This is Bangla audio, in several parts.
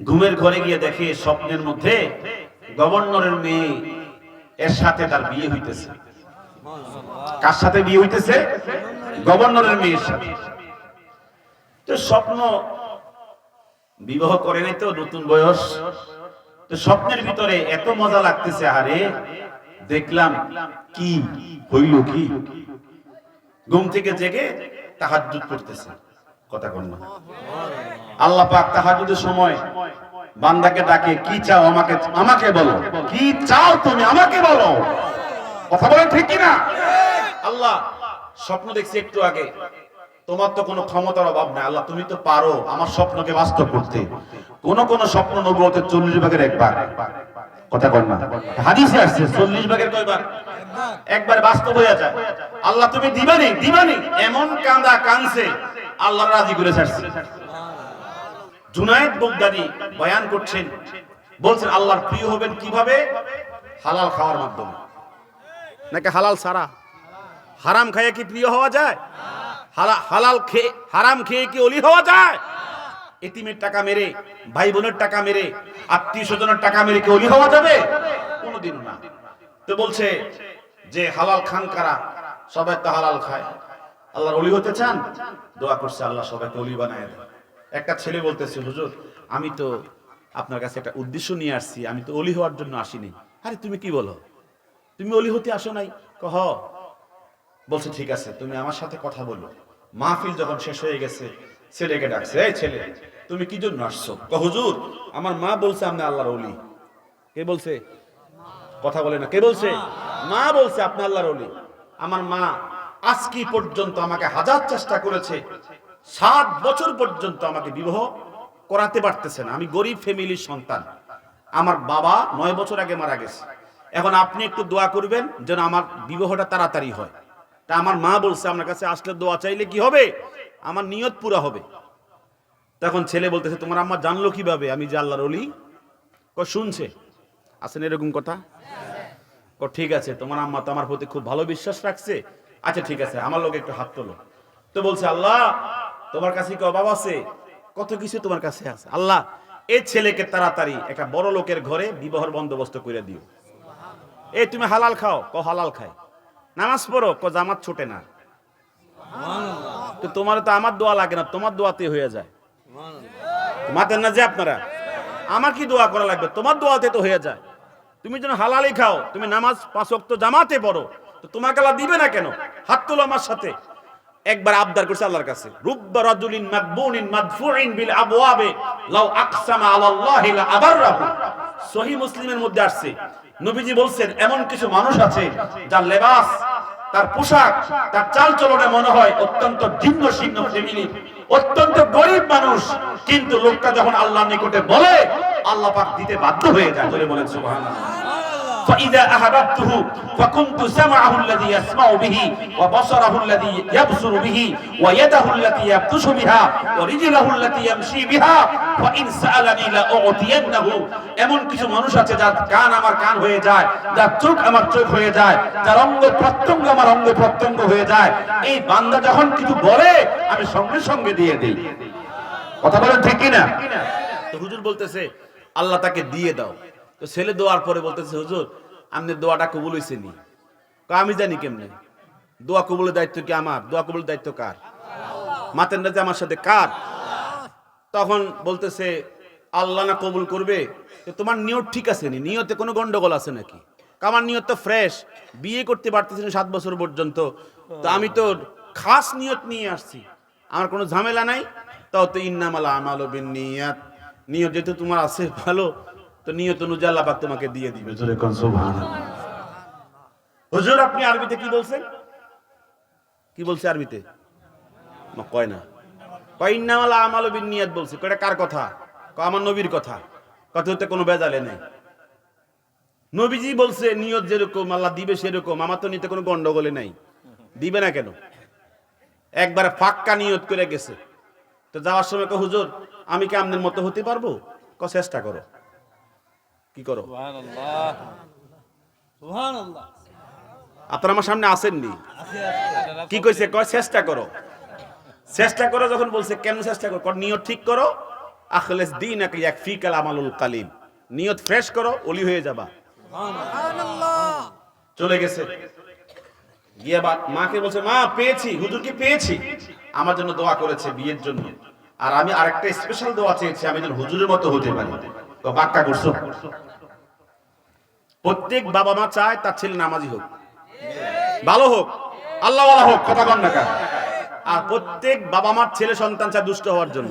ঘুমের ঘরে গিয়ে দেখে স্বপ্নের মধ্যে গভর্নরের মেয়ে এর সাথে তার বিয়ে হইতেছে। কার সাথে বিয়ে হইতেছে? গভর্নরের মেয়ের সাথে। তো স্বপ্ন বিবাহ করে নাই তো, নতুন বয়স। তো স্বপ্নের ভিতরে এত মজা লাগতেছে আরে দেখলাম কি হইল কি? ঘুম থেকে জেগে তাহার করতেছে কথা কন না। আল্লাহ পাক তাহাজ্জুদের সময় বান্দাকে ডাকে, কি চাও আমাকে আমাকে বলো। কি চাও তুমি আমাকে বলো? কথা বলেন ঠিক না আল্লাহ, স্বপ্ন দেখছি একটু আগে। তোমার তো কোনো ক্ষমতার অভাব নাই। আল্লাহ, তুমি তো পারো আমার স্বপ্নকে বাস্তব করতে। কোন কোন স্বপ্ন নবুয়তের চল্লিশ ভাগের একবার। কথা কর না। হাদিসে আসছে, চল্লিশ ভাগের কয়বার? একবার বাস্তব হয়ে যায়। আল্লাহ, তুমি দিবানি দিবানি। এমন কান্দা কানছে আল্লাহ রাজি করে ছাড়ছে। জুনায়েদ বগদাদি বয়ান করছেন, বলছেন, আল্লাহর প্রিয় হবেন কীভাবে? হালাল খাওয়ার মাধ্যমে। নাকি হালাল সারা হারাম খাইয়ে কি প্রিয় হওয়া যায়? হালা- হালাল খেয়ে, হারাম খেয়ে কি অলি হওয়া যায়? এতিমের টাকা মেরে ভাই বোনের টাকা মেরে আত্মীয় স্বজনের টাকা মেরে কি অলি হওয়া যাবে? কোনোদিন না। তো বলছে যে, হালাল খান কারা? সবাই তো হালাল খায়। আল্লাহর অলি হতে চান? দোয়া করছে আল্লাহ সবাইকে অলি বানায়। একটা ছেলে বলতেছে, হুজুর, আমি তো আপনার কাছে একটা উদ্দেশ্য নিয়ে আসছি, আমি তো অলি হওয়ার জন্য আসিনি। আরে, তুমি কি বলো? তুমি অলি হতে আসো নাই? কহ। বলছে, ঠিক আছে, তুমি আমার সাথে কথা বলো। মাহফিল যখন শেষ হয়ে গেছে, ছেলেকে ডাকছে, এই ছেলে, তুমি কি জন্য আসছো? হুজুর, আমার মা বলছে আপনি আল্লাহর অলি কে বলছে? কথা বলে না। কে বলছে? মা বলছে আপনি আল্লাহর অলি আমার মা আজকে পর্যন্ত আমাকে হাজার চেষ্টা করেছে। সাত বছর পর্যন্ত আমাকে বিবাহ করাতে পারতেছে না। আমি গরিব ফ্যামিলির সন্তান। আমার বাবা নয় বছর আগে মারা গেছে। এখন আপনি একটু দোয়া করবেন যেন আমার বিবাহটা তাড়াতাড়ি হয়। তা আমার মা বলছে আমার কাছে আসলে দোয়া চাইলে কি হবে? আমার নিয়ত পুরা হবে। তখন ছেলে বলতেছে, তোমার আম্মা জানলো কীভাবে? আমি যে আল্লাহর অলি ক শুনছে। আছেন এরকম কথা? ও ঠিক আছে, তোমার আম্মা তো আমার প্রতি খুব ভালো বিশ্বাস রাখছে। আচ্ছা ঠিক আছে আমার লোক একটু হাত তোলো। তো বলছে আল্লাহ তোমার কাছে কি অভাব আছে? কত কিছু তোমার কাছে আছে। আল্লাহ এই ছেলেকে তাড়াতাড়ি একটা বড় লোকের ঘরে বিবাহর বন্দোবস্ত করে দিও। এই তুমি হালাল খাও ক হালাল খাই নামাজ পড়ো ক জামাত ছোটে না। তো তোমার তো আমার দোয়া লাগে না তোমার দোয়াতে হয়ে যায়। মাতেন না যে আপনারা। আমার কি দোয়া করা লাগবে? তোমার দোয়াতে তো হয়ে যায়। তুমি যেন হালালি খাও তুমি নামাজ পাঁচ ওয়াক্ত জামাতে পড়ো। তোমাকে আল্লাহ দিবে না কেন? হাত তোলো আমার সাথে। একবার আবদার করছে আল্লাহর কাছে। রুব্বা রাজুলিন মাকবুনিন মাদফুইন বিল আবওয়াবে লাউ আকসামা আলাল্লাহি লা আবাররাহু সহিহ মুসলিমের মধ্যে আসছে। নবীজি বলছেন, এমন কিছু মানুষ আছে যার লেবাস, তার পোশাক, তার চাল চলনে মনে হয় অত্যন্ত ভিন্ন শীর্ণ ফ্যামিলি অত্যন্ত গরিব মানুষ। কিন্তু লোকটা যখন আল্লাহর নিকটে বলে, আল্লাহ পাক দিতে বাধ্য হয়ে যায় বলে বলেন সুবহানাল্লাহ। فإذا أحببته فكنت سمعه الذي يسمع به وبصره الذي يبصر به ويده التي يبطش بها ورجله التي يمشي بها وإن سألني لأعطينه এমন কিছু মানুষ আছে যার কান আমার কান হয়ে যায় যার চোখ আমার চোখ হয়ে যায় যার অঙ্গ প্রত্যঙ্গ আমার অঙ্গ প্রত্যঙ্গ হয়ে যায় এই বান্দা যখন কিছু বলে আমি সঙ্গে সঙ্গে দিয়ে দিই কথা বলেন ঠিক কিনা তো হুজুর বলতেছে আল্লাহ তাকে দিয়ে দাও তো ছেলে দোয়ার পরে বলতেছে, হুজুর, আপনি দোয়াটা কবুল হয়েছে নি? আমি জানি কেমনে? দোয়া কবুলের দায়িত্ব কি আমার? দোয়া কবুলের দায়িত্ব কার? মাতেন রাজা আমার সাথে কার? তখন বলতেছে, আল্লাহ না কবুল করবে? তোমার নিয়ত ঠিক আছে নি? নিয়তে কোনো গন্ডগোল আছে নাকি? আমার নিয়ত তো ফ্রেশ। বিয়ে করতে পারতেছি না সাত বছর পর্যন্ত। তো আমি তো খাস নিয়ত নিয়ে আসছি। আমার কোনো ঝামেলা নাই? তাও তো ইন্নামালা আমালো বিন নিয়াত। নিয়ত যেহেতু তোমার আছে, ভালো। তো নিয়ত অনুযায়ী আল্লাহ পাক তোমাকে দিয়ে দিবে। জোরে কোন সুবহানাল্লাহ। হুজুর আপনি আরবিতে কি বলছেন? কি বলছে আরবিতে? না, কয় না। কয় ইন্নামালা আমালো বলছে। কয়টা কার কথা? কয় আমার নবীর কথা। কথা হতে কোনো বেজালে নেই। নবীজি বলছে নিয়ত যেরকম আল্লাহ দিবে সেরকম। আমার তো নিতে কোনো গন্ডগোলে নাই। দিবে না কেন? একবার ফাক্কা নিয়ত করে গেছে। তো যাওয়ার সময় কয়, হুজুর আমি কি আমনের মতো হতে পারব? ক চেষ্টা করো। কি করো? সুবহানাল্লাহ। সুবহানাল্লাহ। আপনারা আমার সামনে আসেননি। কি কইছে? কয় চেষ্টা করো। চেষ্টা করো যখন বলছে কেন চেষ্টা করো? কর নিয়ত ঠিক করো। আখলেস দিন এক ফিকাল আমালুল কালিম। নিয়ত ফ্রেশ করো অলি হয়ে যাবা। চলে গেছে। গিয়ে বা মাকে বলছে মা পেয়েছি। হুজুর কি পেয়েছি? আমার জন্য দোয়া করেছে বিয়ের জন্য। আর আমি আরেকটা স্পেশাল দোয়া চেয়েছি আমি যেন হুজুরের মতো হতে পারি। তো বাক্কা করছ? প্রত্যেক বাবা মা চায় তার ছেলে নামাজি হোক। ভালো হোক, আল্লাহ হোক, কথা কন না আর প্রত্যেক বাবা মার ছেলে সন্তান চায় দুষ্ট হওয়ার জন্য।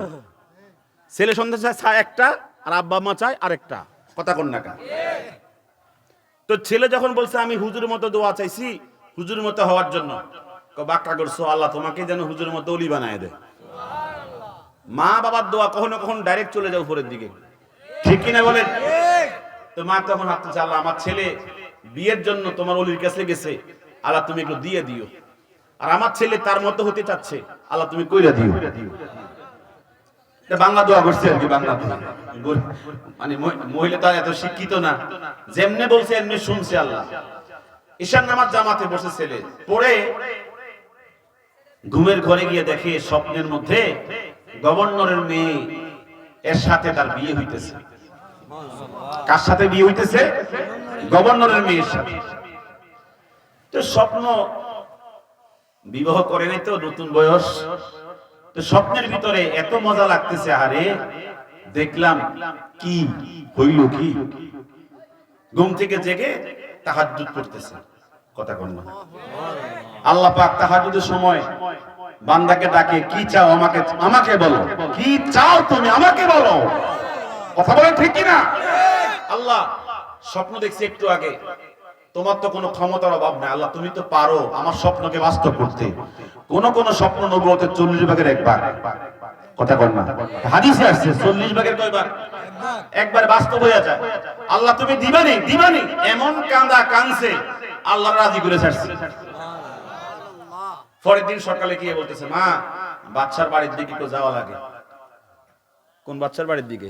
ছেলে সন্তান চায় একটা, আর আব্বা মা চায় আরেকটা। কথা কন না তো ছেলে যখন বলছে, আমি হুজুর মতো দোয়া চাইছি, হুজুর মতো হওয়ার জন্য। বাক্কা করছ, আল্লাহ তোমাকে যেন হুজুর মতো অলি বানায় দেয়। মা বাবার দোয়া কখনো কখনো ডাইরেক্ট চলে যায় উপরের দিকে। ঠিক কিনা বলেন? তো মা তখন ভাবতেছে আল্লাহ আমার ছেলে বিয়ের জন্য তোমার অলির কাছে গেছে। আল্লাহ তুমি একটু দিয়ে দিও। আর আমার ছেলে তার মতো হতে চাচ্ছে। আল্লাহ তুমি কইরা দিও। বাংলা দোয়া করছে আর কি বাংলা মানে মহিলা তো এত শিক্ষিত না। যেমনে বলছে এমনি শুনছে আল্লাহ। ঈশান নামাজ জামাতে বসে ছেলে। পড়ে ঘুমের ঘরে গিয়ে দেখে স্বপ্নের মধ্যে গভর্নরের মেয়ে এর সাথে তার বিয়ে হইতেছে। কার সাথে বিয়ে হইতেছে? গভর্নরের মেয়ের সাথে। তো স্বপ্ন বিবাহ করে নাই তো, নতুন বয়স। তো স্বপ্নের ভিতরে এত মজা লাগতেছে, আরে দেখলাম কি হইল কি? ঘুম থেকে জেগে তাহাজ্জুদ পড়তেছে, কথা কন আল্লাহ পাক তাহাজ্জুদের সময় বান্দাকে ডাকে, কি চাও আমাকে আমাকে বলো। কি চাও তুমি আমাকে বলো? কথা বলেন ঠিক কি না আল্লাহ, স্বপ্ন দেখছি একটু আগে। তোমার তো কোনো ক্ষমতার অভাব নাই, আল্লাহ, তুমি তো পারো আমার স্বপ্নকে বাস্তব করতে। কোন কোন স্বপ্ন নবুয়তে চল্লিশ ভাগের একবার কথা কর না। হাদিসে আসছে, চল্লিশ ভাগের কয়বার একবার বাস্তব হয়ে যায়। আল্লাহ, তুমি দিবানি দিবানি। এমন কান্দা কানছে আল্লাহ রাজি করে ছাড়ছে। পরের দিন সকালে গিয়ে বলতেছে, মা, বাচ্চার বাড়ির দিকে একটু যাওয়া লাগে। কোন বাচ্চার বাড়ির দিকে?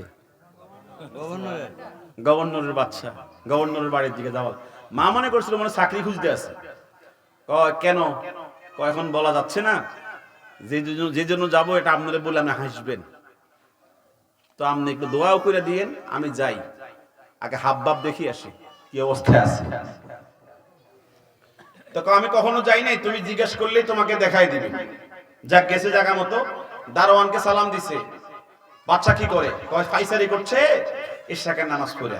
গভর্নরের বাচ্চা, গভর্নরের বাড়ির দিকে যাওয়া। মা মনে করছিল মনে চাকরি খুঁজতে আছে। কেন? এখন বলা যাচ্ছে না। যে যে জন্য যাব এটা আপনাদের বলে আপনি হাসবেন। তো আপনি একটু দোয়াও করে দিয়েন, আমি যাই। আগে হাব ভাব দেখি আসি, কি অবস্থায় আছে। তো আমি কখনো যাই নাই, তুমি জিজ্ঞেস করলেই তোমাকে দেখাই দিবে। যাক, গেছে জায়গা মতো। দারোয়ানকে সালাম দিছে। বাচ্চা কি করে? কয় ফাইসারি করছে? ইশাকের নামাজ পড়ে।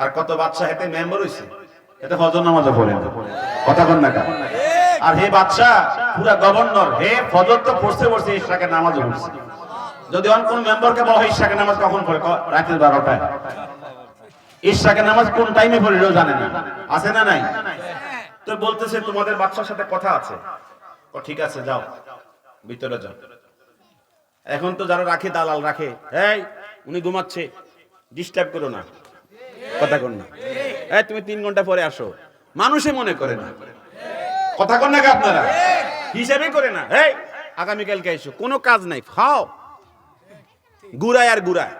আর কত বাচ্চা হেতে মেম্বার হইছে? এটা ফজর নামাজও পড়ে কথা কন না? আর হে বাচ্চা পুরা গভর্নর, হে ফজর তো পড়ছে পড়ছে ইশাকের নামাজও পড়ছে। যদি অন্য কোন মেম্বারকে বলা হয় ইশাকের নামাজ কখন পড়ে রাতের বারোটায়। ইশাকের নামাজ কোন টাইমে পড়ে এটাও জানে না। আছে না নাই? তো বলতেছে, তোমাদের বাচ্চার সাথে কথা আছে। ঠিক আছে, যাও। ভিতরে যাও। এখন তো যারা রাখে, দালাল রাখে। এই, উনি ঘুমাচ্ছে। ডিস্টার্ব করো না। কথা কর না। এই, তুমি তিন ঘণ্টা পরে আসো। মানুষে মনে করে না। কথা কর না কি আপনারা। হিসাবে করে না। এই, আগামীকালকে এসো। কোনো কাজ নাই। খাও। গুড়ায় আর গুড়ায়।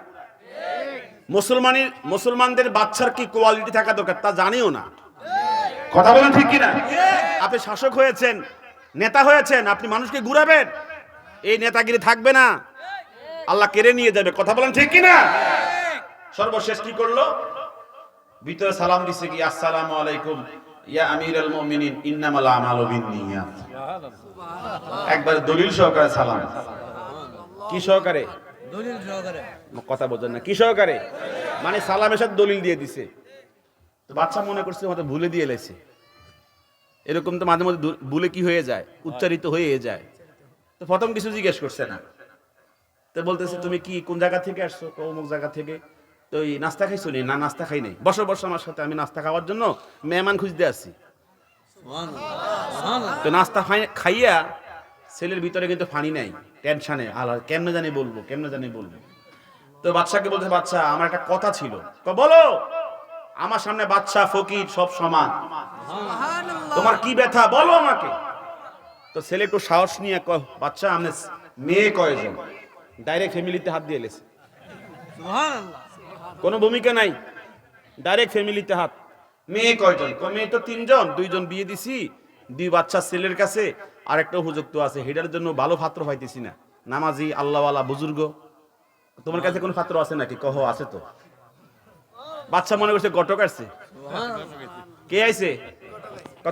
মুসলমানের মুসলমানদের বাচ্চার কি কোয়ালিটি থাকা দরকার তা জানিও না। কথা বলেন ঠিক কিনা? আপনি শাসক হয়েছেন, নেতা হয়েছেন, আপনি মানুষকে ঘুরাবেন এই নেতাগিরি থাকবে না। আল্লাহ কেড়ে নিয়ে যাবে। কথা বলেন ঠিক কিনা? সর্বশেষ কি করল? ভিতরে সালাম দিছে কি আসসালামু আলাইকুম ইয়া আমিরুল মুমিনিন ইন্নামাল আমালু বিন্নিয়াত। একবার দলিল সহকারে সালাম। কি সহকারে? দলিল সহকারে। কথা বোঝেন না কি সহকারে? মানে সালামের সাথে দলিল দিয়ে দিছে। তো বাচ্চা মনে করছে হয়তো ভুলে দিয়ে লেছে। এরকম তো মাঝে মধ্যে ভুলে কি হয়ে যায়? উচ্চারিত হয়ে যায়। তো প্রথম কিছু জিজ্ঞেস করছে না। তো বলতেছে তুমি কি কোন জায়গা থেকে আসছো? অমুক জায়গা থেকে। তো এই নাস্তা খাইছো নি? না, নাস্তা খাই নাই। বসো বসো আমার সাথে, আমি নাস্তা খাওয়ার জন্য মেহমান খুঁজতে সুবহানাল্লাহ তো নাস্তা খাই- খাইয়া ছেলের ভিতরে কিন্তু ফানি নাই, টেনশনে। আল্লাহ, কেমনে জানি বলব, কেমনে জানি বলব। তো বাচ্চাকে বলতে বাচ্চা আমার একটা কথা ছিল। তো বলো! আমার সামনে বাচ্চা ফকির সব সমান। তোমার কি ব্যথা? বলো আমাকে। তো ছেলে একটু সাহস নিয়ে কয় বাচ্চা আমি মেয়ে কয়জন? ডাইরেক্ট ফ্যামিলিতে হাত দিয়ে এলেছে কোনো ভূমিকা নাই। ডাইরেক্ট ফ্যামিলিতে হাত। মেয়ে কয়জন? কয় মেয়ে তো তিনজন। দুইজন বিয়ে দিছি দুই বাচ্চা ছেলের কাছে আর একটা উপযুক্ত আছে। হেটার জন্য ভালো পাত্র পাইতেছি না। নামাজি আল্লাহওয়ালা বুজুর্গ। তোমার কাছে কোনো পাত্র আছে নাকি? কহ আছে তো। বাচ্চা মনে করছে গটক আসছে। কে আইছে?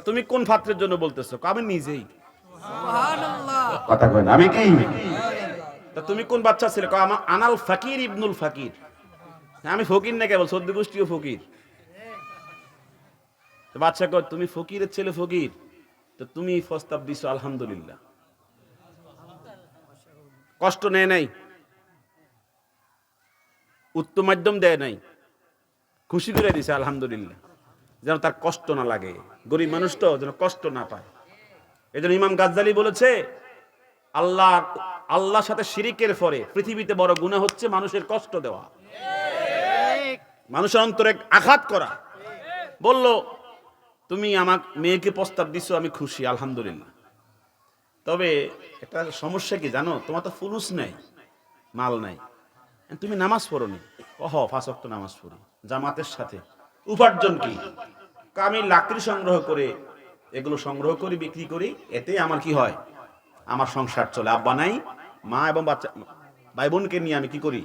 তুমি কোন পাত্রের জন্য বলতেছো? আমি নিজেই। কথা কয় আমি কি? তা তুমি কোন বাচ্চা ছিলে? আনাল ফাকির ইবনুল ফাকির। আমি ফকির না কেবল সদ্য গোষ্ঠীও ফকির। বাচ্চা কয় তুমি ফকিরের ছেলে ফকির, তো তুমি প্রস্তাব দিছো, আলহামদুলিল্লাহ। কষ্ট নেয় নাই। উত্তম মাধ্যম দেয় নাই। খুশি করে দিছে, আলহামদুলিল্লাহ। যেন তার কষ্ট না লাগে। গরিব মানুষ তো, যেন কষ্ট না পায়। এই জন্য ইমাম গাজ্জালি বলেছে, আল্লাহ, আল্লাহর সাথে শিরিকের পরে পৃথিবীতে বড় গুণা হচ্ছে মানুষের কষ্ট দেওয়া। মানুষের অন্তরে আঘাত করা। বলল, তুমি আমার মেয়েকে প্রস্তাব দিছো, আমি খুশি, আলহামদুলিল্লাহ। তবে একটা সমস্যা কি জানো? তোমার তো ফুলুস নেই, মাল নাই। তুমি নামাজ পড়ো নি পাঁচ ওয়াক্ত নামাজ পড়ি। জামাতের সাথে। উপার্জন কা? আমি লাকড়ি সংগ্রহ করে, এগুলো সংগ্রহ করি, বিক্রি করি, এতে আমার কি হয়? আমার সংসার চলে। আব্বা নাই, মা এবং বাচ্চা ভাই বোনকে নিয়ে আমি কি করি?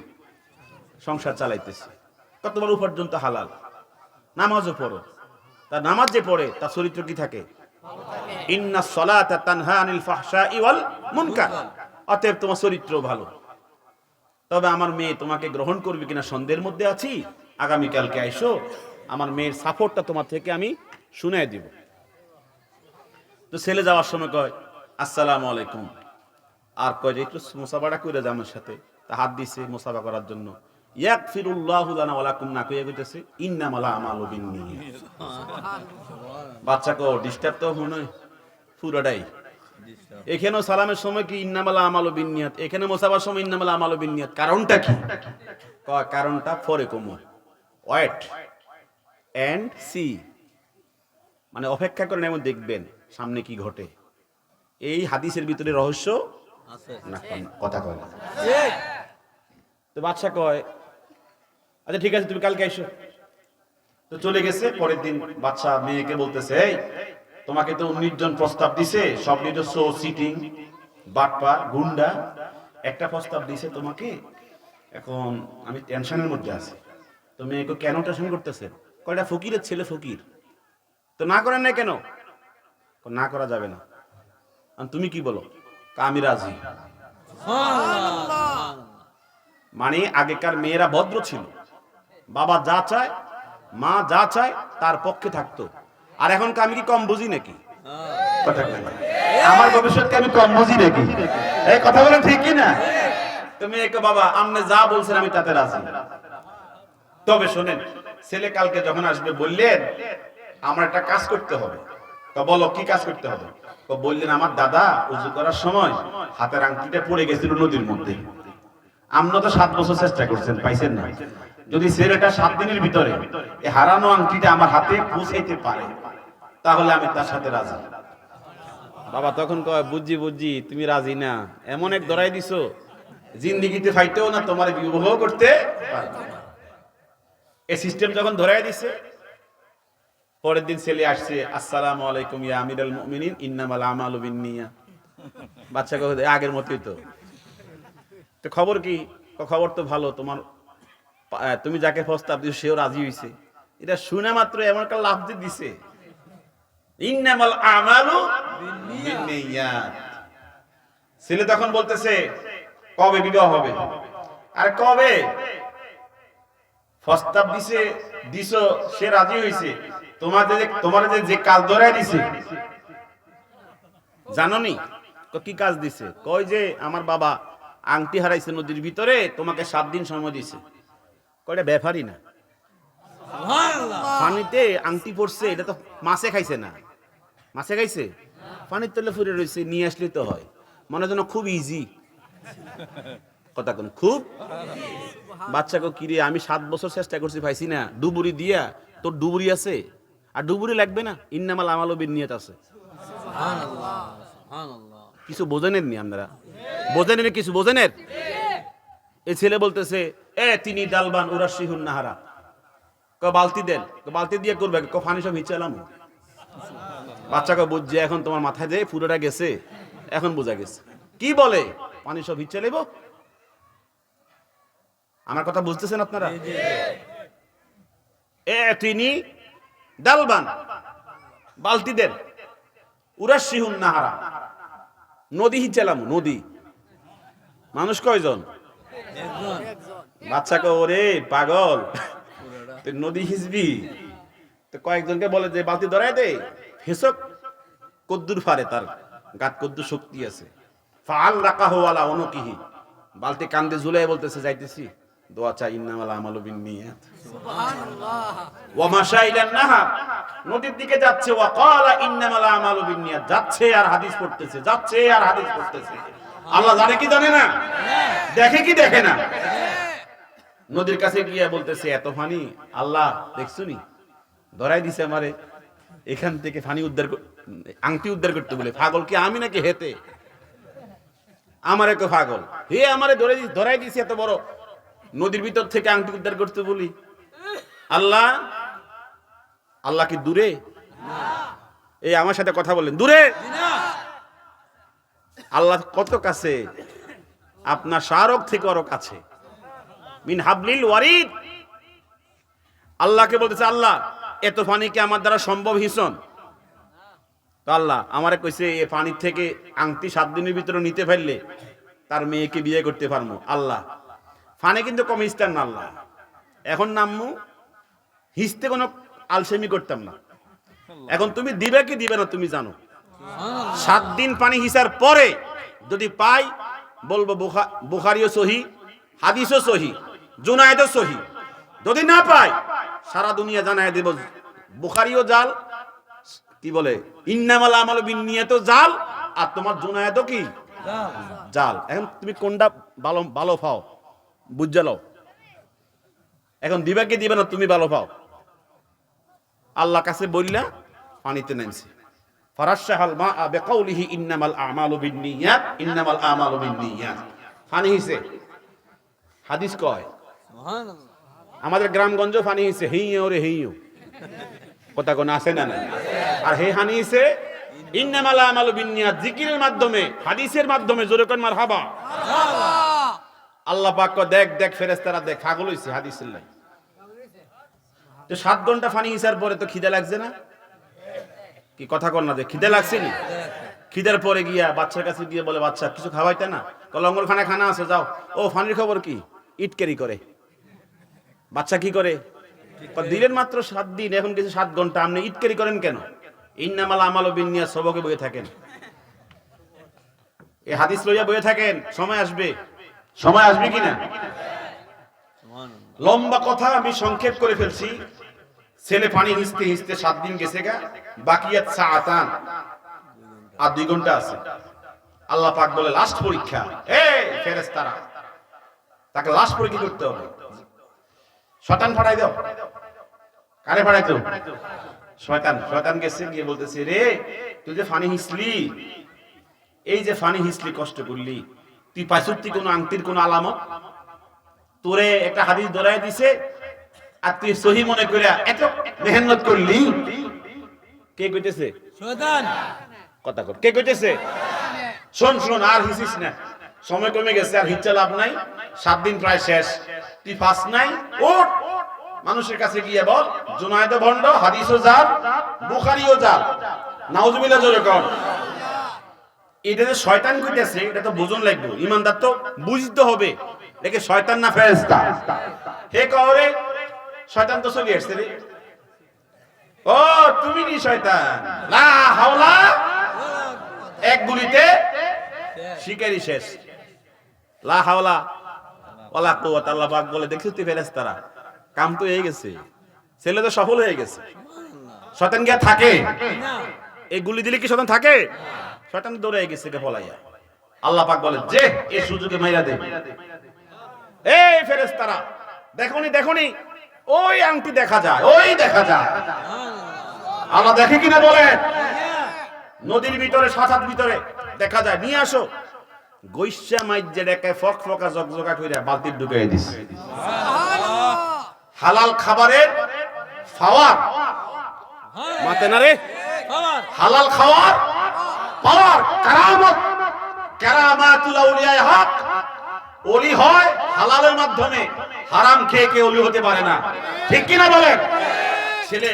সংসার চালাইতেছি। কতবার উপার্জন তো হালাল। নামাজও পড়ো। তার নামাজ যে পড়ে, তার চরিত্র কি থাকে? ইন্না সলাতা তানহা আনিল ফাহশাই ওয়াল মুনকার। অতএব তোমার চরিত্র ভালো। তবে আমার মেয়ে তোমাকে গ্রহণ করবে কিনা সন্দেহের মধ্যে আছি? আগামী কালকে আইসো, আমার মেয়ের সাপোর্টটা তোমার থেকে আমি শুনে দিব। তো ছেলে যাওয়ার সময় কয়, আসসালামু আলাইকুম। আর কয় যে, একটু মোসাবাটা করে যা আমার সাথে। তা হাত দিছে মোসাবা করার জন্য। ইয়াক ফিরুল্লাহু লানা ওয়া লাকুম না কইয়া কইতেছে ইন্নামালা আমালু বিন্নিয়াত। বাচ্চাকে ডিস্টার্ব তো পুরোটাই। এখানেও সালামের সময় কি ইন্নামালা আমালো বিনিয়াত এখানে মোসাবার সময় ইন্নামালা আমালো বিনিয়াত কারণটা কি? কারণটা ফরে ওয়েট এন্ড সি। মানে অপেক্ষা করেন এমন দেখবেন সামনে কি ঘটে। এই হাদিসের ভিতরে রহস্য আছে। না কথা কয় তো বাদশা কয় আচ্ছা ঠিক আছে তুমি কালকে এসো। তো চলে গেছে পরের দিন বাচ্চা মেয়েকে বলতেছে এই তোমাকে তো উনিশ জন প্রস্তাব দিছে সব নিজস্ব সিটিং বাটপা গুন্ডা একটা প্রস্তাব দিছে তোমাকে। এখন আমি টেনশনের মধ্যে আছি। তো মেয়েকে কেন টেনশন করতেছে? কয়টা ফকিরের ছেলে ফকির। তো না করেন না কেন? না করা যাবে না। আর তুমি কি বলো? আমি রাজি। মানে আগেকার মেয়েরা ভদ্র ছিল। বাবা যা চায় মা যা চায় তার পক্ষে থাকতো। আর এখন আমি কি কম বুঝি নাকি। আমার ভবিষ্যৎকে আমি কম বুঝি নাকি? এই কথা বলেন ঠিক কি না তুমি একে বাবা আপনি যা বলছেন আমি তাতে রাজি। তবে শোনেন ছেলে কালকে যখন আসবে বললেন আমার একটা কাজ করতে হবে। তো বলো কি কাজ করতে হবে? তো বললেন আমার দাদা উজু করার সময় হাতের আংটিটা পড়ে গেছিল নদীর মধ্যে। আমরা তো সাত বছর চেষ্টা করছেন পাইছেন না। যদি ছেলেটা সাত দিনের ভিতরে এই হারানো আংটিটা আমার হাতে পৌঁছাইতে পারে তাহলে আমি তার সাথে রাজি। বাবা তখন কয় বুঝছি বুঝছি তুমি রাজি না। এমন এক ধরাই দিছো জিন্দিগিতে ফাইতেও না তোমার বিবাহ করতে। এই সিস্টেম যখন ধরাই দিছে পরের দিন ছেলে আসছে আসসালামু আলাইকুম ইয়া আমিরুল মুমিনিন ইন্নামাল আমালু বিন্নিয়াত বাচ্চাকে বলে, আগের মতই তো। তো খবর কি? খবর তো ভালো তোমার তুমি যাকে প্রস্তাব দিও সেও রাজি হইছে। এটা শুনে মাত্র এমন একটা লাভ দিয়ে দিছে। ইন্নামাল আমালু বিন্নিয়াত। ছেলে তখন বলতেছে, কবে বিবাহ হবে? আরে কবে? প্রস্তাব দিছে, দিছো, সে রাজি হইছে। তোমাদের যে- তোমার যে যে কাজ ধরায় দিছে। জানোনি? তো কি কাজ দিছে? কয় যে, আমার বাবা আংটি হারাইছে নদীর ভিতরে, তোমাকে সাত দিন সময় দিছে। কয়টা ব্যাপারই না? পানিতে আংটি পড়ছে এটা তো মাছে খাইছে না। মাছে খাইছে? পানির তলে ফুরে রয়েছে নিয়ে আসলে তো হয়। মনে যেন খুব ইজি কথা কোন খুব? বাচ্চাকে কিরে আমি সাত বছর চেষ্টা করছি পাইছি না। ডুবুরি দিয়া তোর ডুবুরি আছে? আর ডুবুরি লাগবে না? ইন্নামাল আমালো বিনিয়ত আছে। কিছু বোঝেনের নি আপনারা? বোঝেনের কিছু বোঝেনের? এই ছেলে বলতেছে এ তিনি ডালবান ওরা শিহুন নাহারা। ক বালতি দেন। বালতি দিয়ে করবে? ক ফানি সব হিচালাম বাচ্চাকে বুঝছে এখন তোমার মাথায় দিয়ে পুরোটা গেছে এখন বোঝা গেছে। কি বলে? পানি সব হিচ্ছে লেব। আমার কথা বুঝতেছেন আপনারা? এ তিনি ডালবান। বালতিদের উরাশিহুন নাহারা। নদী হিচালাম নদী। মানুষ কয়জন? বাচ্চাকে ওরে পাগল। তুই নদী হিসবি। তো কয়েকজনকে বলে যে বালতি ধরায় দে। ফেসক কদ্দুর ফারে তার। গাত কদ্দুর শক্তি আছে। ফাল রাখা হওয়ালা অনুকিহি বালতি কান্দে ঝুলাই বলতেছে যাইতেছি। দোয়া চাই ইন্নামাল আমালু ওয়া মাশা ইলান নাহার। নদীর দিকে যাচ্ছে। ওয়া ক্বালা ইন্নামাল আমালু বিন্নিয়াত। যাচ্ছে আর হাদিস পড়তেছে যাচ্ছে আর হাদিস পড়তেছে। আল্লাহ জানে কি জানে না? দেখে কি দেখে না? নদীর কাছে গিয়ে বলতেছে এত ফানি আল্লাহ দেখছুনি ধরাই দিছে আমারে। এখান থেকে ফানি উদ্ধার আংটি উদ্ধার করতে বলে পাগল কি আমি নাকি হেতে? আমার কে পাগল। হে আমারে ধরে ধরাই দিছে এত বড়। নদীর ভিতর থেকে আংটি উদ্ধার করতে বলি। আল্লাহ আল্লাহ কি দূরে? এই আমার সাথে কথা বলেন। দূরে? আল্লাহ কত কাছে? আপনার শাহরক থেকে আরও কাছে। মিন হাবলিল ওয়ারিদ। আল্লাহকে বলতেছে, আল্লাহ এত পানি কি আমার দ্বারা সম্ভব হিসন? তো আল্লাহ আমারে কইছে, এ পানির থেকে আংটি সাত দিনের ভিতরে নিতে ফেললে তার মেয়েকে বিয়ে করতে পারব আল্লাহ। ফানে কিন্তু কম হিসতেন না আল্লাহ। এখন নামমু, হিসতে কোনো আলসেমি করতাম না। এখন তুমি দিবে কি দিবে না তুমি জানো। সাত দিন পানি হিসার পরে যদি পাই, বলব বুখা- বুখারিও সহি, হাদিসও সহি, জুনায়েদও সহি। যদি না পাই, সারা দুনিয়া জানায় দেব, বুখারিও জাল, কি বলে, ইন্নামাল আমল বিনিয়ত জাল, আর তোমার জুনায়েদও কি? জাল। এখন তুমি কোনটা ভালো ভালো পাও? বুঝালো এখন দিবা কি দিবে না, তুমি ভালো পাও। আল্লাহ কাছে বললা পানিতে নামছে। ফারাশাহাল মা বিকাউলিহি ইন্নামাল আমালু বিন্নিয়াত ইন্নামাল আমালু বিন্নিয়াত। ফানি হিসে হাদিস কয় আমাদের গ্রামগঞ্জ ফানি হিসে হেইও রে হেইও। কথা কোন আছে না নাই? আর হে হানি হিসে ইন্নামাল আমালু বিন্নিয়াত জিকিরের মাধ্যমে হাদিসের মাধ্যমে জোরে কোন মারহাবা। আল্লাহ পাক দেখ দেখ ফেরেশতারা দেখ পাগল হইছে হাদিসের লাই। তো সাত ঘণ্টা ফানি হিসার পরে তো খিদে লাগছে না? কি কথা কর না যে খিদে লাগছে নি? খিদের পরে গিয়া বাচ্চার কাছে গিয়ে বলে, বাচ্চা, কিছু খাওয়াইতে না? কলঙ্গল খানা খানা আছে, যাও। ও, ফানির খবর কি? ইট ক্যারি করে। বাচ্চা কি করে? দিলেন মাত্র সাত দিন, এখন কিছু সাত ঘণ্টা। আপনি ইট ক্যারি করেন কেন? ইন্নামাল আমাল ও বিনিয়া সবকে বয়ে থাকেন। এই হাদিস লইয়া বয়ে থাকেন, সময় আসবে। সময় আসবে কিনা লম্বা কথা আমি সংক্ষেপ করে ফেলছি। ছেলে পানি হিসতে হিসতে সাত দিন গেছে গা, বাকিয়াত সাআতান। আর দুই ঘণ্টা আছে। আল্লাহ পাক বলে লাস্ট পরীক্ষা। এই তাকে লাস্ট পরীক্ষা করতে হবে। শয়তান ফাটাই দাও। কারে ফাটাই দাও? শয়তান। শয়তান গেছে, গিয়ে বলতেছে, রে, তুই যে ফানি হিসলি এই যে ফানি হিসলি কষ্ট করলি, তুই পাইছুত্তি কোনো আংটির কোনো আলামত? তোরে একটা হাদিস ধরাই দিছে আর তুই সহি মনে করে এত মেহনত করলি? কে কইতেছে? কথা কর। কে কইতেছে? শোন শোন আর হিসিস না। সময় কমে গেছে আর হিচ্ছা লাভ নাই। সাত দিন প্রায় শেষ। তুই ফাস নাই। ওঠ। মানুষের কাছে গিয়ে বল জুনায়েদ ভণ্ড হাদিসও জাল বুখারিও জাল। নাউজুবিল্লাহ জোরে কর। এটা যে শয়তান কইতেছে এটা তো বুঝন লাগবে। ইমানদার তো বুঝতে হবে। দেখে শয়তান না ফেরেশতা। হে কওরে শয়তান তো চলে আসছে রে। ও, তুমি নি শয়তান? লা হাওলা। এক গুলিতে শিকারি শেষ। লা হাওলা। ওয়ালা কুওয়াতা, আল্লাহ পাক বলে দেখছিস তুই ফেরেশতারা, কাম তো হয়ে গেছে। ছেলে তো সফল হয়ে গেছে। শয়তান গিয়া থাকে। এই গুলি দিলে কি শয়তান থাকে? শয়তান দৌড়ে গেছে কে ফলাইয়া আল্লাহ পাক বলে, যে, এই সুযোগে মাইরা দে। এই ফেরেশতারা দেখোনি দেখোনি ওই আংটি দেখা যায়, ওই দেখা যায়। আল্লাহ দেখে কিনা বলে? নদীর ভিতরে সাঁতার ভিতরে দেখা যায়। নিয়ে আসো। গৈসা মাইজে ডেকে ফক ফকা জকজকা কইরা বালতির ঢুকাই দিছে। হালাল খাবারের ফাওয়ার। মাতে না রে? হালাল খাওয়ার পাওয়ার। কারামত। কারামাতুল আউলিয়ায়ে হক। ওলি হয় হালালের মাধ্যমে। হারাম খেয়ে কেউ অলি হতে পারে না। ঠিক কিনা বলেন? ছেলে,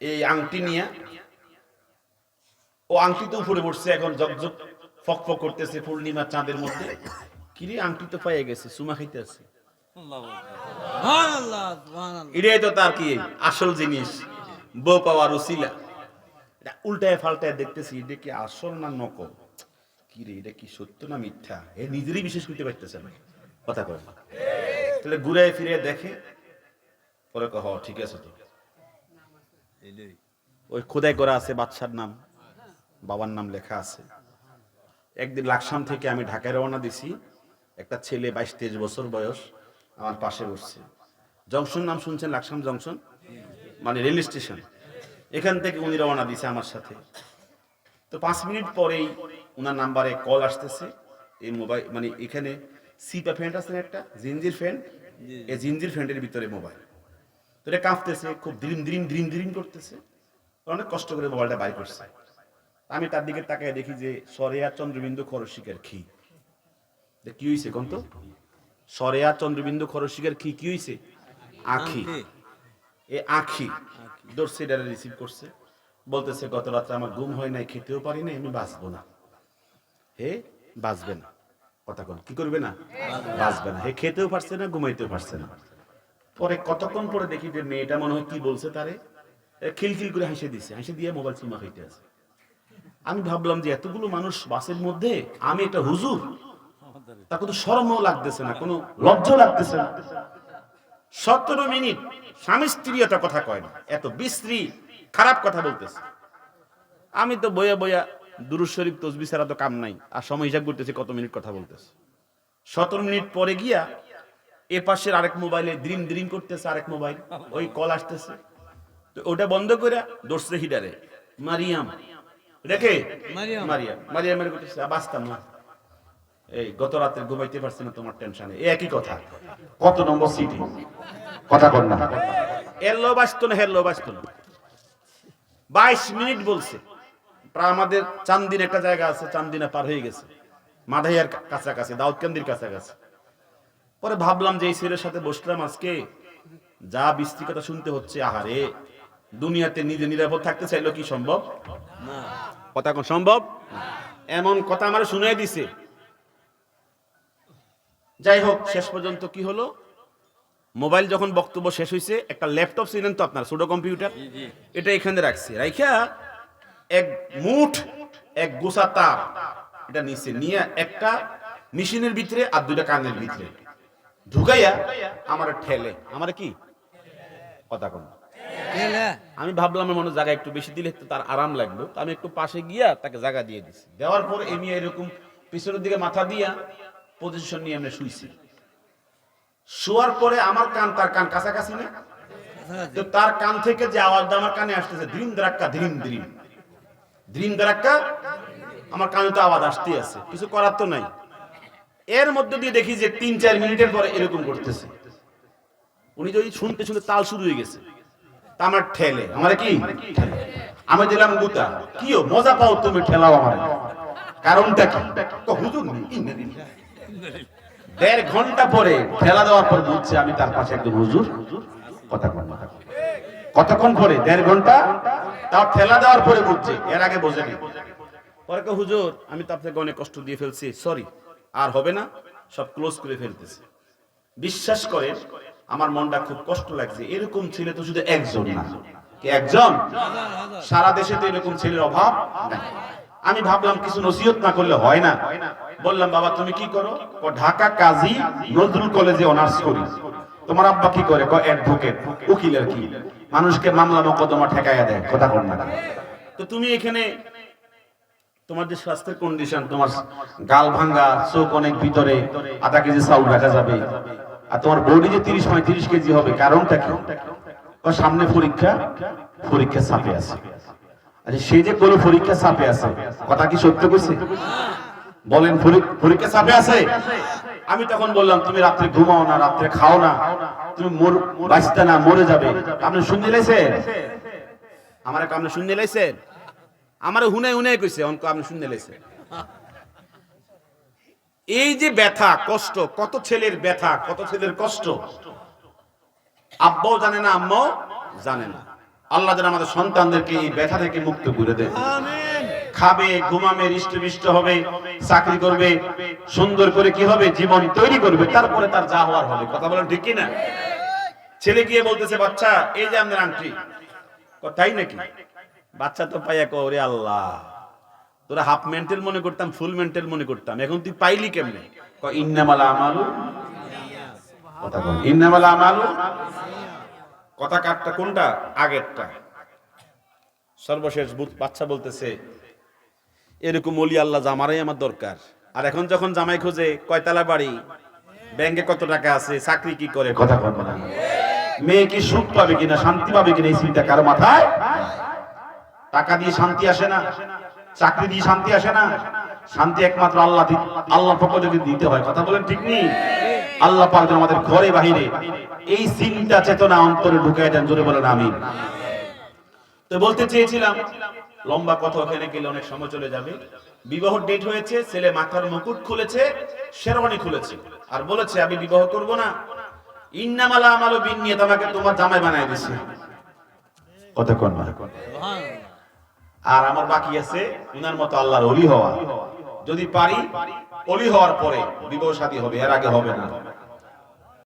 এই আংটি নিয়ে, ও আংটি তো উপরে বসছে এখন জগজগ ফক ফক করতেছে পূর্ণিমা চাঁদের মধ্যে। কিরে, আংটি তো পাইয়ে গেছে সুমা খাইতে আছে। এটাই তো তার কি, আসল জিনিস, বউ পাওয়ার উসিলা উল্টায় ফাল্টায় দেখতেছি, এটা কি আসল না নকল? কি রে এটা কি সত্য না মিথ্যা? এ নিজেরই বিশেষ করতে পারতেছে না। কথা কয়। তাহলে ঘুরে ফিরে দেখে, পরে কহ ঠিক আছে তো। ওই খোদাই করা আছে বাদশার নাম, বাবার নাম লেখা আছে। একদিন লাকসাম থেকে আমি ঢাকায় রওনা দিছি। একটা ছেলে বাইশ, তেইশ বছর বয়স, আমার পাশে বসছে। জংশন নাম শুনছেন লাকসাম জংশন? মানে রেল স্টেশন। এখান থেকে উনি রওনা দিছে আমার সাথে। তো পাঁচ মিনিট পরেই ওনার নাম্বারে কল আসতেছে। এই মোবাইল মানে এখানে সিপা ফ্যান্ট আছে একটা? জিঞ্জির ফ্যান্ট? এই জিঞ্জির ফ্যান্টের ভিতরে মোবাইল। তো এটা কাঁপতেছে খুব দ্রিম দ্রিম দ্রিম দ্রিম করতেছে। অনেক কষ্ট করে মোবাইলটা বাইর করছে। আমি তার দিকে তাকায় দেখি যে সরেয়া চন্দ্রবিন্দু খরশিকের খি। কি হইছে কোন তো সরেয়া চন্দ্রবিন্দু খরশিকের খি কি হইছে? আখি। এ আখি। দর্শি রিসিভ করছে। বলতেছে গত রাত্রে আমার ঘুম হয় নাই খেতেও পারি না আমি বাঁচবো না। হে বাঁচবে না। কথা কোন, কি করবে না? বাঁচবে না। হে খেতেও পারছে না, ঘুমাইতেও পারছে না। পরে কতক্ষণ পরে দেখি যে মেয়েটা মনে হয় কি বলছে তারে? খিলখিল করে হেসে দিছে। হেসে দিয়ে মোবাইল চুমা খাইতে আছে। আমি ভাবলাম যে এতগুলো মানুষ বাসের মধ্যে, আমি একটা হুজুর। তা কোনো শরমও লাগতেছে না, কোনো লজ্জা লাগতেছে না। সতেরো মিনিট স্বামী স্ত্রী এত কথা কয় না। এত বিশ্রী, খারাপ কথা বলতেছে। আমি তো বইয়া বইয়া দুরুজ শরীফ তসবি ছাড়া তো কাম নাই। আর সময় হিসাব করতেছি কত মিনিট কথা বলতেছে। সতেরো মিনিট পরে গিয়া এ পাশের আরেক মোবাইলে দ্রিম দ্রিম করতেছে আরেক মোবাইল ওই কল আসতেছে। তো ওটা বন্ধ করে দোষরে হিডারে। মারিয়াম। রেখে মারিয়াম। মারিয়াম। মারিয়ামের করতেছে বাঁচতাম না। এই গত রাতে ঘুমাইতে পারছি না তোমার টেনশনে। এই একই কথা। কত নম্বর সিটি? কথা কর না। এলো বাঁচতো না হেলো বাঁচতো না। বাইশ মিনিট বলছে। প্রায় আমাদের চান্দিন একটা জায়গা আছে চান্দিনা পার হয়ে গেছে। মাধাইয়ার কাছাকাছি দাউদকান্দির কাছাকাছি। পরে ভাবলাম যে এই ছেলের সাথে বসলাম আজকে। যা বৃষ্টি কথা শুনতে হচ্ছে আহারে। দুনিয়াতে নিজে নিরাপদ থাকতে চাইলো কি সম্ভব? কথা কোন সম্ভব? এমন কথা আমার শুনে দিছে। যাই হোক শেষ পর্যন্ত কি হলো? মোবাইল যখন বক্তব্য শেষ হয়েছে একটা ল্যাপটপ ছিলেন তো আপনার ছোট কম্পিউটার? এটা এখানে রাখছে। রাইখা এক মুঠ এক গোসা তার। এটা নিচে নিয়ে একটা মেশিনের ভিতরে আর দুইটা কানের ভিতরে। ঢুকাইয়া আমার ঠেলে। আমার কি? কথা কোন। আমি ভাবলাম আমার মনে জায়গা একটু বেশি দিলে তার আরাম লাগল তো আমি একটু পাশে গিয়া তাকে জায়গা দিয়ে দিছি। দেওয়ার পর এমনি এরকম পিছনের দিকে মাথা দিয়া পজিশন নিয়ে আমরা শুইছি। শোয়ার পরে আমার কান তার কান কাছাকাছি না? তো তার কান থেকে যে আওয়াজটা আমার কানে আসতেছে ধ্রিম দ্রাক্কা ধ্রিম ধ্রিম ধ্রিম দ্রাক্কা আমার কানে তো আওয়াজ আসতে আছে, কিছু করার তো নাই। এর মধ্যে দিয়ে দেখি যে তিন চার মিনিটের পরে এরকম করতেছে। উনি যদি শুনতে শুনতে তাল শুরু হয়ে গেছে, তা আমার ঠেলে। আমার কি। আমি দিলাম গুতা। কিও মজা পাও তুমি ঠেলাও আমার। কারণটা কি? হুজুর। দেড় ঘণ্টা পরে ঠেলা দেওয়ার পর বুঝছে আমি তার পাশে একজন হুজুর। কথা না। কতক্ষণ পরে দেড় ঘণ্টা? তাও ঠেলা দেওয়ার পরে বুঝছে। এর আগে বোঝেনি। পরে হুজুর, আমি তো আপনাকে অনেক কষ্ট দিয়ে ফেলছি। সরি, আর হবে না। সব ক্লোজ করে ফেলতেছে। বিশ্বাস করে আমার মনটা খুব কষ্ট লাগছে। এরকম ছেলে তো শুধু একজন না। একজন? সারা দেশে তো এরকম ছেলের অভাব নাই। আমি ভাবলাম কিছু নসিহত না করলে হয় না। বললাম, বাবা, তুমি কি করো? ঢাকা কাজী নজরুল কলেজে অনার্স করি। তোমার আব্বা কি করে? অ্যাডভোকেট। উকিলের কি? মানুষকে মামলা মোকদ্দমা ঠেকাইয়া দেয়, কথা বল না তো তুমি এখানে তোমার যে স্বাস্থ্যের কন্ডিশন তোমার গাল ভাঙ্গা, চোখ অনেক ভিতরে, আধা কেজি চাউল রাখা যাবে, আর তোমার বডি যে তিরিশ পঁয়ত্রিশ কেজি হবে, কারণটা কি? সামনে পরীক্ষা পরীক্ষা চাপে আছে। আচ্ছা সে যে কোনো পরীক্ষা চাপে আছে, কথা কি সত্য কইছে? বলেন, পরীক্ষা চাপে আছে? আমি তখন বললাম, তুমি রাত্রে ঘুমাও না, রাত্রে খাও না। তুমি বাঁচতে না, মরে যাবে। আপনি শুনে লাইছেন? আমার আপনি শুনে লাইছেন? আমার হুনে হুনে কইছে অঙ্ক আপনি শুনে লাইছেন? এই যে ব্যথা, কষ্ট, কত ছেলের ব্যথা, কত ছেলের কষ্ট? আব্বাও জানে না, আম্মাও জানে না। আল্লাহ যেন আমাদের সন্তানদেরকে এই ব্যথা থেকে মুক্ত করে দেয় খাবে, ঘুমাবে, হৃষ্টপুষ্ট হবে, চাকরি করবে, সুন্দর করে কি হবে? জীবন তৈরি করবে। তারপরে তার যা হওয়ার হবে। কথা বলেন ঠিক কি না ছেলে গিয়ে বলতেছে, বাচ্চা, এই যে আমাদের আন্টি। তাই নাকি? বাচ্চা তো পাইয়া ওরে আল্লাহ, তোরা হাফ মেন্টাল মনে করতাম, ফুল মেন্টাল মনে করতাম। এখন তুই পাইলি কেমনে? ইন্নামাল আমালু কথা বল ইন্নামাল আমালু কথা কাটটা কোনটা? আগেরটা। সর্বশেষ বাচ্চা বলতেছে এরকম অলি আল্লাহ জামারাই আমার দরকার। আর এখন যখন জামাই খোঁজে, কয়তলা বাড়ি, ব্যাংকে কত টাকা আছে, চাকরি কি করে? কথা না। মেয়ে কি সুখ পাবে কিনা, শান্তি পাবে কিনা এই চিন্তা কারও মাথায়? টাকা দিয়ে শান্তি আসে না, চাকরি দিয়ে শান্তি আসে না। শান্তি একমাত্র আল্লাহ আল্লাহ পক্ষ থেকে দিতে হয়, কথা বলেন ঠিক নেই? আল্লাহ পাক আমাদের ঘরে বাহিরে এই চিন্তা চেতনা অন্তরে ঢুকাই দেন, জোরে বলেন আমি তো বলতে চেয়েছিলাম লম্বা কথা ওখানে গেলে অনেক সময় চলে যাবে। বিবাহ ডেট হয়েছে, ছেলে মাথার মুকুট খুলেছে, শেরওয়ানি খুলেছে। আর বলেছে, আমি বিবাহ করব না। ইন্নামালা আমারও বিন নিয়ে তোমাকে তোমার জামাই বানায় দিছে। কতক্ষণ না। সুবহানাল্লাহ আর আমার বাকি আছে উনার মতো আল্লাহর অলি হওয়া। যদি পারি, অলি হওয়ার পরে বিবাহ সাথী হবে, এর আগে হবে না।